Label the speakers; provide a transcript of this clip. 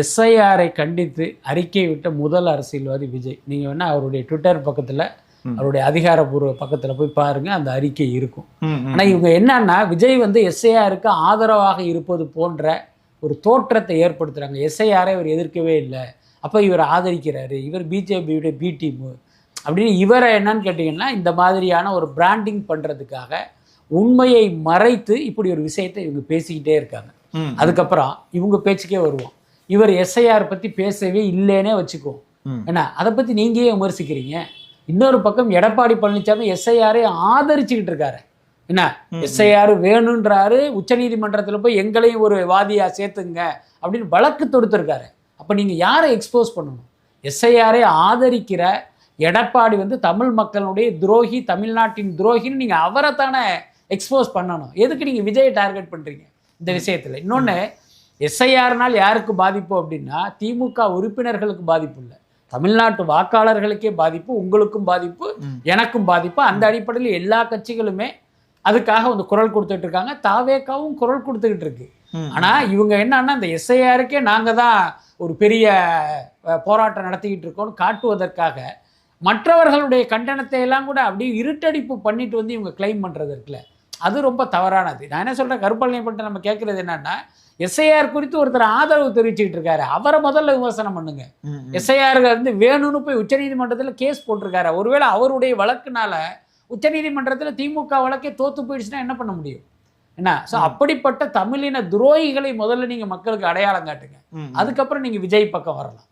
Speaker 1: எஸ்ஐஆரை கண்டித்து அறிக்கை விட்ட முதல் அரசியல்வாதி விஜய். நீங்கள் வேணால் அவருடைய ட்விட்டர் பக்கத்தில் அவருடைய அதிகாரப்பூர்வ பக்கத்தில் போய் பாருங்க அந்த அறிக்கை இருக்கும். ஆனால் இவங்க என்னன்னா விஜய் வந்து எஸ்ஐஆருக்கு ஆதரவாக இருப்பது போன்ற ஒரு தோற்றத்தை ஏற்படுத்துகிறாங்க எஸ்ஐஆரை இவர் எதிர்க்கவே இல்லை. அப்போ இவர் ஆதரிக்கிறாரு. இவர் பிஜேபியுடைய பி டீமு அப்படின்னு இவரை என்னன்னு கேட்டிங்கன்னா இந்த மாதிரியான ஒரு பிராண்டிங் பண்ணுறதுக்காக உண்மையை மறைத்து இப்படி ஒரு விஷயத்தை இவங்க பேசிக்கிட்டே இருக்காங்க. அதுக்கப்புறம் இவங்க பேச்சுக்கே வருவோம். இவர் எஸ்ஐஆர் பற்றி பேசவே இல்லைன்னே வச்சுக்குவோம் என்ன அதை பற்றி நீங்க ஏன் விமர்சிக்கிறீங்க. இன்னொரு பக்கம் எடப்பாடி பழனிசாமி எஸ்ஐஆரை ஆதரிச்சுக்கிட்டு இருக்காரு. என்ன? எஸ்ஐஆர் வேணுன்றாரு உச்சநீதிமன்றத்தில் போய் எங்களையும் ஒரு வாதியா சேர்த்துங்க அப்படின்னு வழக்கு தொடுத்திருக்காரு அப்போ நீங்கள் யாரை எக்ஸ்போஸ் பண்ணணும்? எஸ்ஐஆரை ஆதரிக்கிற எடப்பாடி வந்து தமிழ் மக்களுடைய துரோகி தமிழ்நாட்டின் துரோகின்னு நீங்கள் அவரை தானே எக்ஸ்போஸ் பண்ணணும். எதுக்கு நீங்கள் விஜயை டார்கெட் பண்ணுறீங்க இந்த விஷயத்தில். இன்னொன்று எஸ்ஐஆர்னால் யாருக்கு பாதிப்பு அப்படின்னா திமுக உறுப்பினர்களுக்கு பாதிப்பு இல்லை. தமிழ்நாட்டு வாக்காளர்களுக்கே பாதிப்பு உங்களுக்கும் பாதிப்பு எனக்கும் பாதிப்பு. அந்த அடிப்படையில் எல்லா கட்சிகளுமே அதுக்காக வந்து குரல் கொடுத்துட்டு இருக்காங்க தாவேக்காவும் குரல் கொடுத்துக்கிட்டு இருக்கு. ஆனா இவங்க என்னன்னா இந்த எஸ்ஐஆருக்கே நாங்க தான் ஒரு பெரிய போராட்டம் நடத்திக்கிட்டு இருக்கோம்னு காட்டுவதற்காக மற்றவர்களுடைய கண்டனத்தை எல்லாம் கூட அப்படியே இருட்டடிப்பு பண்ணிட்டு வந்து இவங்க கிளைம் பண்றது இருக்குல்ல. அது ரொம்ப தவறானது. நான் என்ன சொல்றேன்? கருப்பழனி பண்ணிட்டு நம்ம கேட்கறது என்னன்னா எஸ்ஐஆர் குறித்து ஒருத்தர் ஆதரவு தெரிவிச்சுக்கிட்டு இருக்காரு. அவரை முதல்ல விமர்சனம் பண்ணுங்க. எஸ்ஐஆர் வந்து வேணும்னு போய் உச்சநீதிமன்றத்தில் கேஸ் போட்டிருக்காரு. ஒருவேளை அவருடைய வழக்குனால உச்சநீதிமன்றத்தில் திமுக வழக்கே தோத்து போயிடுச்சுன்னா என்ன பண்ண முடியும்? என்ன? ஸோ அப்படிப்பட்ட தமிழின துரோகிகளை முதல்ல நீங்கள் மக்களுக்கு அடையாளம் காட்டுங்க. அதுக்கப்புறம் நீங்கள் விஜய் பக்கம் வரலாம்.